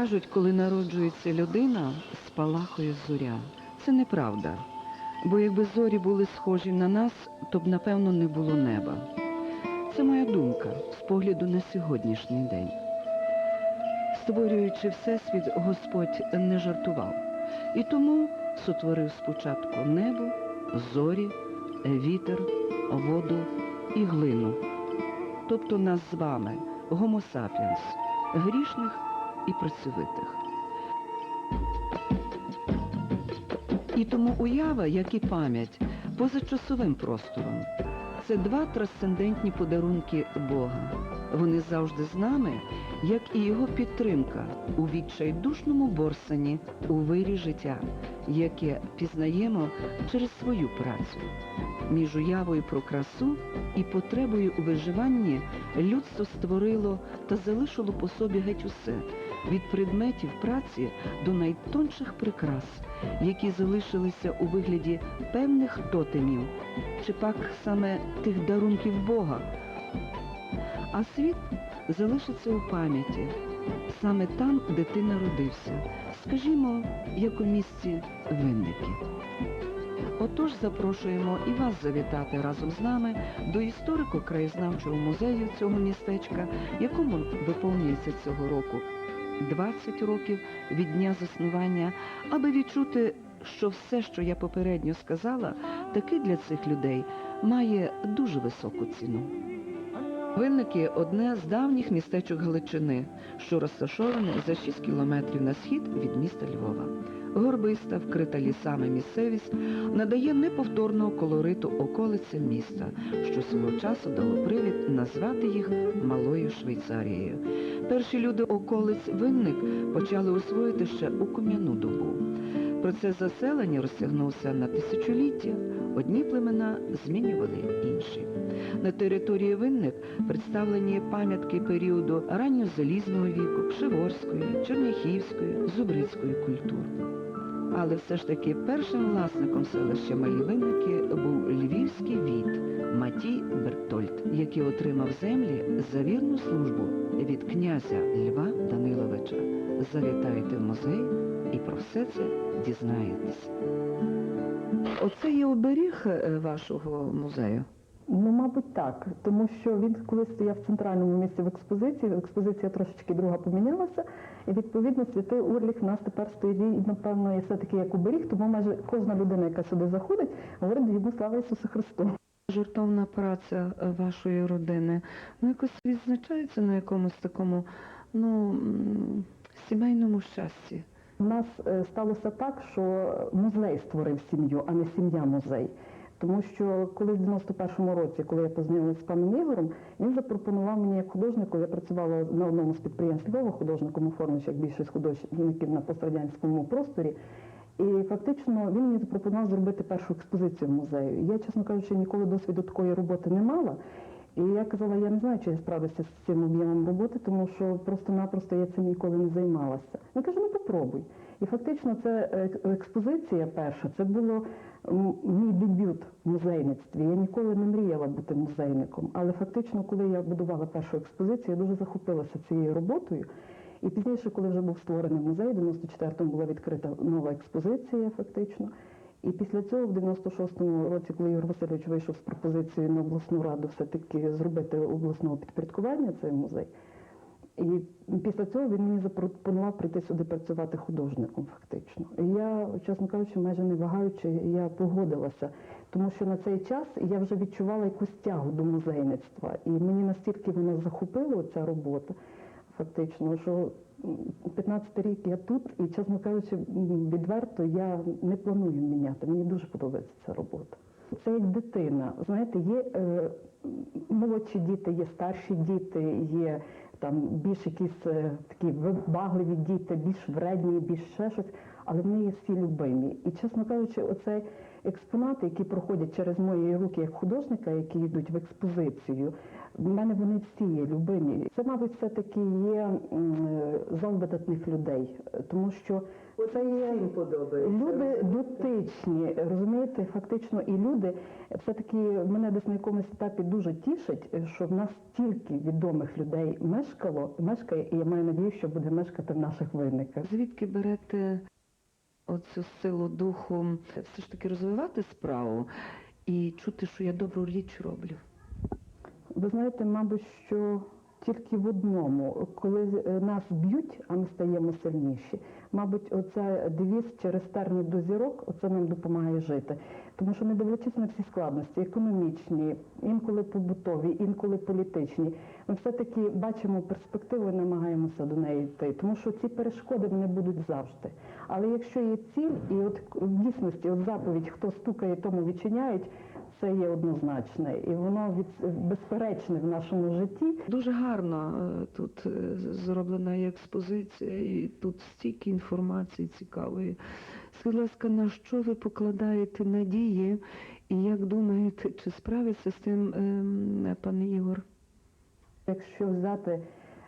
Кажуть, коли народжується людина, спалахує зоря. Це неправда. Бо якби зорі були схожі на нас, то б напевно не було неба. Це моя думка з погляду на сьогоднішній день. Створюючи Всесвіт, Господь не жартував. І тому сотворив спочатку небо, зорі, вітер, воду і глину. Тобто нас з вами, гомо сапіенс, грішних і працьовитих. І тому уява, як і пам'ять, поза часовим простором. Це два трансцендентні подарунки Бога. Вони завжди з нами, як і його підтримка у відчайдушному борсані у вирі життя, яке пізнаємо через свою працю. Між уявою про красу і потребою у виживанні людство створило та залишило по собі геть усе від предметів праці до найтонших прикрас, які залишилися у вигляді певних тотемів, чи пак саме тих дарунків Бога. А світ залишиться у пам'яті, саме там, де ти народився, скажімо, як у місті винники. Отож запрошуємо і вас завітати разом з нами до історико-краєзнавчого музею цього містечка, якому виповнюється цього року 20 років від дня заснування, аби відчути, що все, що я попередньо сказала, таки для цих людей має дуже високу ціну. Винники одне з давніх містечок Галичини, що розташоване за 6 кілометрів на схід від міста Львова. Горбиста, вкрита лісами місцевість надає неповторного колориту околицям міста, що свого часу дало привід назвати їх Малою Швейцарією. Перші люди околиць винник почали освоїти ще у кам'яну добу. Процес заселення розтягнувся на тисячоліття. Одні племена змінювали інші. На території винник представлені пам'ятки періоду ранньозалізного віку, Пшеворської, Черняхівської, Зубрицької культур. Але все ж таки першим власником селища Малі Винники був львівський віт Матій Бертольд, який отримав землі за вірну службу від князя Льва Даниловича. Завітайте в музей і про все це дізнаєтесь. Оце є оберіг е, вашого музею. Ну, мабуть, так, тому що він коли стояв в центральному місці в експозиції, експозиція трошечки друга помінялася, і відповідно святий Урліх в нас тепер стоїть, напевно, і все-таки як оберіг, тому майже кожна людина, яка сюди заходить, говорить йому слава Ісусу Христу. Жертовна праця е, вашої родини ну якось відзначається на якомусь такому ну сімейному щасті. У нас е, сталося так, що музей створив сім'ю, а не сім'я музей. Тому що коли в 91-му році, коли я познайомилася з паном Ігорем, він запропонував мені як художнику, я працювала на одному з підприємств Львова художником оформлюючи, як більшість художників на пострадянському просторі. І фактично він мені запропонував зробити першу експозицію в музею. Я, чесно кажучи, ніколи досвіду такої роботи не мала. І я казала, я не знаю, чи я справлюся з цим об'ємом роботи, тому що просто-напросто я цим ніколи не займалася. Він каже, ну попробуй. І фактично це е, експозиція перша, це було мій дебют в музейництві. Я ніколи не мріяла бути музейником. Але фактично, коли я будувала першу експозицію, я дуже захопилася цією роботою. І пізніше, коли вже був створений музей, в 94-му була відкрита нова експозиція, фактично. І після цього, в 96-му році, коли Ігор Васильович вийшов з пропозицією на обласну раду все-таки зробити обласного підпорядкування цей музей. І після цього він мені запропонував прийти сюди працювати художником, фактично. І я, чесно кажучи, майже не вагаючи, я погодилася, тому що на цей час я вже відчувала якусь тягу до музейництва. І мені настільки вона захопила ця робота, фактично, що 15 рік я тут, і, чесно кажучи, відверто я не планую міняти. Мені дуже подобається ця робота. Це як дитина. Знаєте, є е, молодші діти, є старші діти, є там більш якісь е, такі вибагливі діти, більш вредні, більш ще щось, але вони є всі любимі. І, чесно кажучи, оцей експонати, які проходять через мої руки як художника, які йдуть в експозицію, в мене вони всі є любимі. Це, мабуть, все-таки є м, е, зал видатних людей, тому що Це є люди дотичні, розумієте, фактично і люди. Все-таки мене десь на якомусь етапі дуже тішить, що в нас стільки відомих людей мешкало, мешкає, і я маю надію, що буде мешкати в наших винниках. Звідки берете оцю силу духу все ж таки розвивати справу і чути, що я добру річ роблю? Ви знаєте, мабуть, що тільки в одному, коли е, нас б'ють, а ми стаємо сильніші, мабуть, оця девіз через терни до зірок, оце нам допомагає жити. Тому що не дивлячись на всі складності, економічні, інколи побутові, інколи політичні, ми все-таки бачимо перспективу і намагаємося до неї йти. Тому що ці перешкоди вони будуть завжди. Але якщо є ціль, і от в дійсності, от заповідь, хто стукає, тому відчиняють, це є однозначне, і воно від безперечне в нашому житті. Дуже гарно е, тут е, зроблена експозиція, і тут стільки інформації цікавої. Скажіть, будь ласка, на що ви покладаєте надії, і як думаєте, чи справиться з тим ем, пан Ігор? Якщо взяти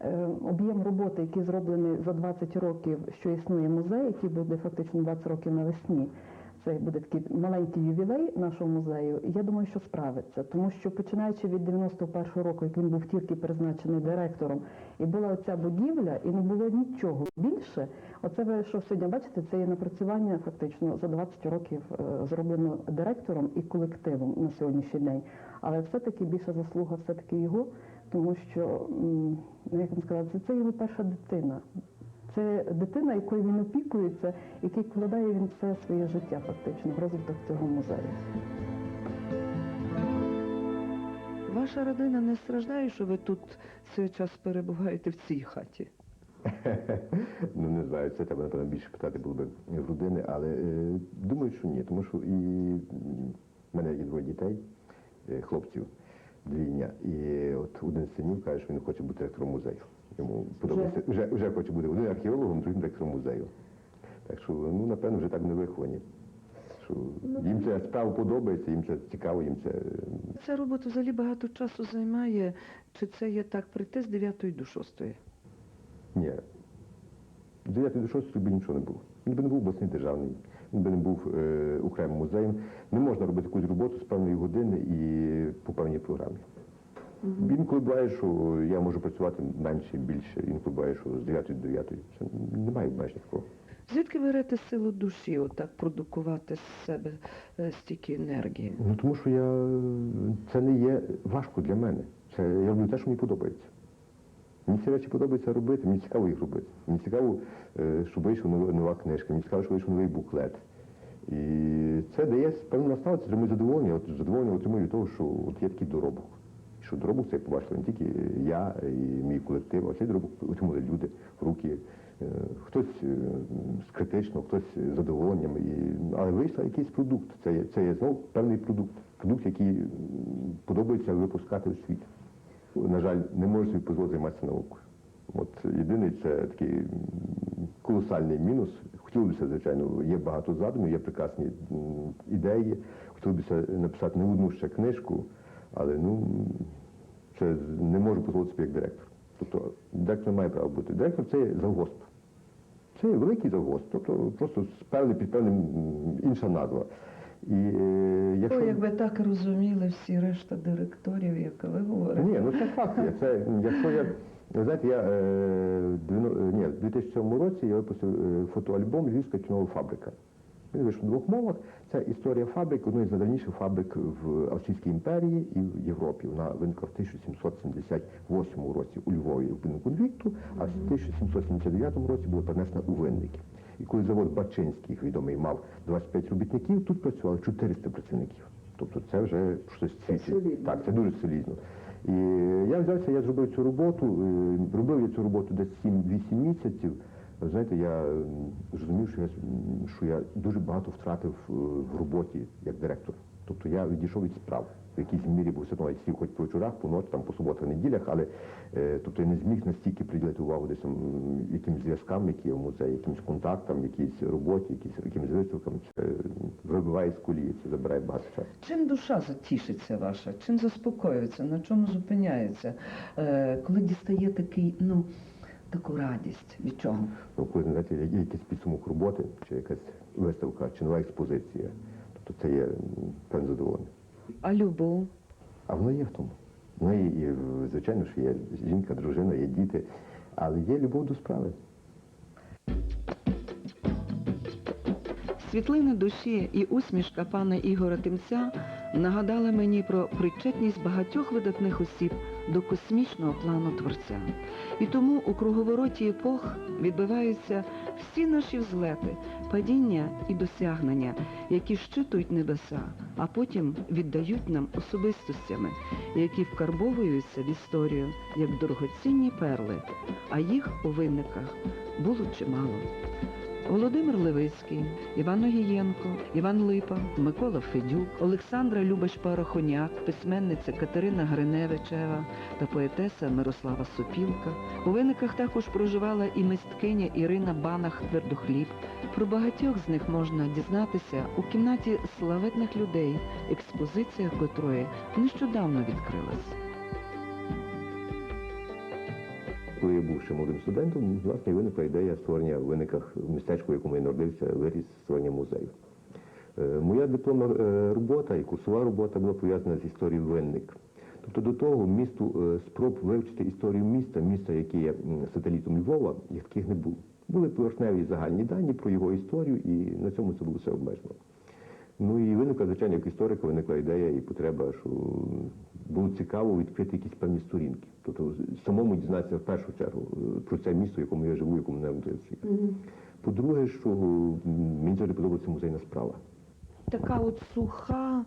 е, об'єм роботи, який зроблений за 20 років, що існує музей, який буде фактично 20 років навесні, це буде такий маленький ювілей нашого музею. Я думаю, що справиться, тому що починаючи від 91-го року, як він був тільки призначений директором, і була оця будівля, і не було нічого більше. Оце ви що сьогодні бачите, це є напрацювання фактично за 20 років е, зроблено директором і колективом на сьогоднішній день. Але все-таки більша заслуга все-таки його, тому що ну, як вам сказати, це, це його перша дитина. Це дитина, якою він опікується, який вкладає він все своє життя фактично в розвиток цього музею. Ваша родина не страждає, що ви тут цей час перебуваєте в цій хаті? Ну не знаю, це треба напевно більше питати було б в родини, але е, думаю, що ні, тому що і в мене є двоє дітей, е, хлопців, двійня. І от один з синів каже, що він хоче бути директором музею. Йому подобається вже, вже хоче бути один археологом, другим директором музею. Так що, ну напевно, вже так не виховані. Що їм ця справа подобається, їм це цікаво, їм це. е, Ця робота взагалі багато часу займає, чи це є так прийти з 9 до 6? Ні. З 9 до 6 би нічого не було. Він би не був обласний державний, він би не був е, окремим музеєм. Не можна робити якусь роботу з певної години і по певній програмі. Інколи буває, що я можу працювати менше, більше, інколи буває, що з 9 до 9. Це немає обмежень такого. Звідки ви берете силу душі, отак продукувати з себе е, стільки енергії? Ну тому що я це не є важко для мене. Це я роблю те, що мені подобається. Мені ці речі подобається робити, мені цікаво їх робити. Мені цікаво, е, щоб вийшла нова, нова книжка, мені цікаво, щоб вийшов новий буклет. І це дає певну наставу, це отримує задоволення. От задоволення отримую від того, що от є такий доробок. Що доробок цей побачили не тільки я і мій колектив, а цей доробок отримали люди в руки. Е, Хтось е, з критично, хтось з задоволенням. І, але вийшов якийсь продукт. Це є, це є знову певний продукт. Продукт, який подобається випускати у світ. На жаль, не можу собі дозволити займатися наукою. От єдиний це такий колосальний мінус. Хотілося звичайно, є багато задумів, є прекрасні ідеї. Хотілося написати не одну ще книжку, але ну це не можу дозволити собі як директор. Тобто директор не має права бути. Директор це завгосп. Це великий завгосп, тобто просто з певним під певним інша назва. І е, якщо О, якби так розуміли всі решта директорів, як ви говорите. ні, ну це факт є. Це якщо я ви знаєте, я е, дев'яно- ні, в 2007 році я випустив е, фотоальбом Львівська кінова фабрика. Він вийшов в двох мовах. Це історія фабрик, одної з найдавніших фабрик в Австрійській імперії і в Європі. Вона виникла в 1778 році у Львові в будинку Вікту, а в 1779 році була перенесена у Винники. І коли завод Бачинський, відомий, мав 25 робітників, тут працювало 400 працівників. Тобто це вже щось світі. Так, це дуже солідно. І я взявся, я зробив цю роботу, е, робив я цю роботу десь 7-8 місяців. Знаєте, я зрозумів, що я, що я дуже багато втратив е, в роботі як директор. Тобто я відійшов від справ. В якійсь мірі, бо все одно я сів хоч по вечорах, по ночі, там, по суботах, неділях, але е, тобто я не зміг настільки приділити увагу десь там, якимсь зв'язкам, які є в музеї, якимсь контактам, якійсь роботі, якісь, якимсь виставкам. Це вибиває з колії, це забирає багато часу. Чим душа затішиться ваша? Чим заспокоюється? На чому зупиняється? Е, коли дістає такий, ну, таку радість? Від чого? Ну, коли знаєте, є якийсь підсумок роботи, чи якась виставка, чи нова експозиція, тобто це є певне задоволення. А любов? А воно є в тому. Ну і, і звичайно, що є жінка, дружина, є діти, але є любов до справи. Світлини душі і усмішка пана Ігора Тимця нагадали мені про причетність багатьох видатних осіб до космічного плану Творця. І тому у круговороті епох відбиваються всі наші взлети, падіння і досягнення, які щитують небеса, а потім віддають нам особистостями, які вкарбовуються в історію як дорогоцінні перли, а їх у винниках було чимало. Володимир Левицький, Іван Огієнко, Іван Липа, Микола Федюк, Олександра Любаш Парахоняк, письменниця Катерина Гриневичева та поетеса Мирослава Сопілка. У виниках також проживала і мисткиня Ірина Банах Твердохліб. Про багатьох з них можна дізнатися у кімнаті славетних людей, експозиція котрої нещодавно відкрилась. Коли я був ще молодим студентом, власне, виникла ідея створення в виниках в містечку, в якому я народився, виріс створення музею. Е, Моя дипломна е, робота і курсова робота була пов'язана з історією винник. Тобто до того місту е, спроб вивчити історію міста, міста, яке є сателітом Львова, як таких не було. Були поверхневі загальні дані про його історію, і на цьому це було все обмежено. Ну і виникла, звичайно, як історика виникла ідея і потреба, що було цікаво відкрити якісь певні сторінки. Тобто самому дізнатися в першу чергу е, про це місто, в якому я живу, в якому народився. По-друге, що мені завжди подобається музейна справа. Така от суха,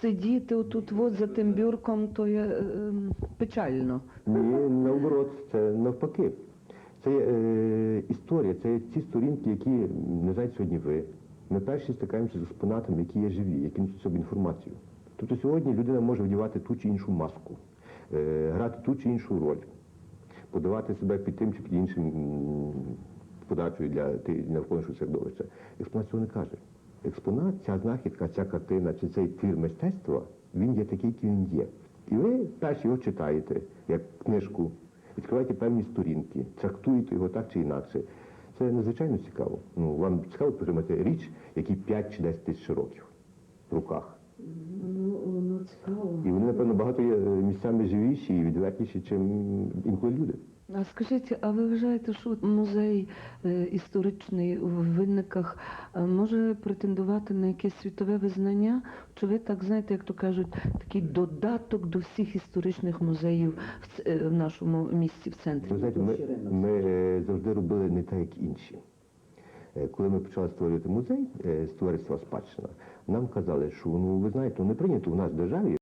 сидіти отут от за тим бюрком, то є е, ем, печально. Ні, наоборот, це навпаки. Це е, історія, це ці сторінки, які не знаєте сьогодні ви. Ми перші стикаємося з експонатами, які є живі, які несуть собі інформацію. Тобто сьогодні людина може вдівати ту чи іншу маску, е, грати ту чи іншу роль, подавати себе під тим чи під іншим подачею для навколишнього середовища. Експонат цього не каже. Експонат, ця знахідка, ця картина чи цей твір мистецтва, він є такий, який він є. І ви перші його читаєте, як книжку, відкриваєте певні сторінки, трактуєте його так чи інакше. Це надзвичайно цікаво. Ну, вам цікаво приймати річ, якій 5 чи 10 тисяч років в руках. Ну, воно цікаво. І вони, напевно, багато є е, місцями живіші і відвертіші, чим інколи люди. А скажіть, а ви вважаєте, що музей е, історичний у винниках е, може претендувати на якесь світове визнання? Чи ви так знаєте, як то кажуть, такий додаток до всіх історичних музеїв в, е, в нашому місті в центрі? Ви знаєте, ми, ми завжди робили не так, як інші. Коли ми почали створювати музей з товариства спадщина, нам казали, що ну ви знаєте, не прийнято у нас в державі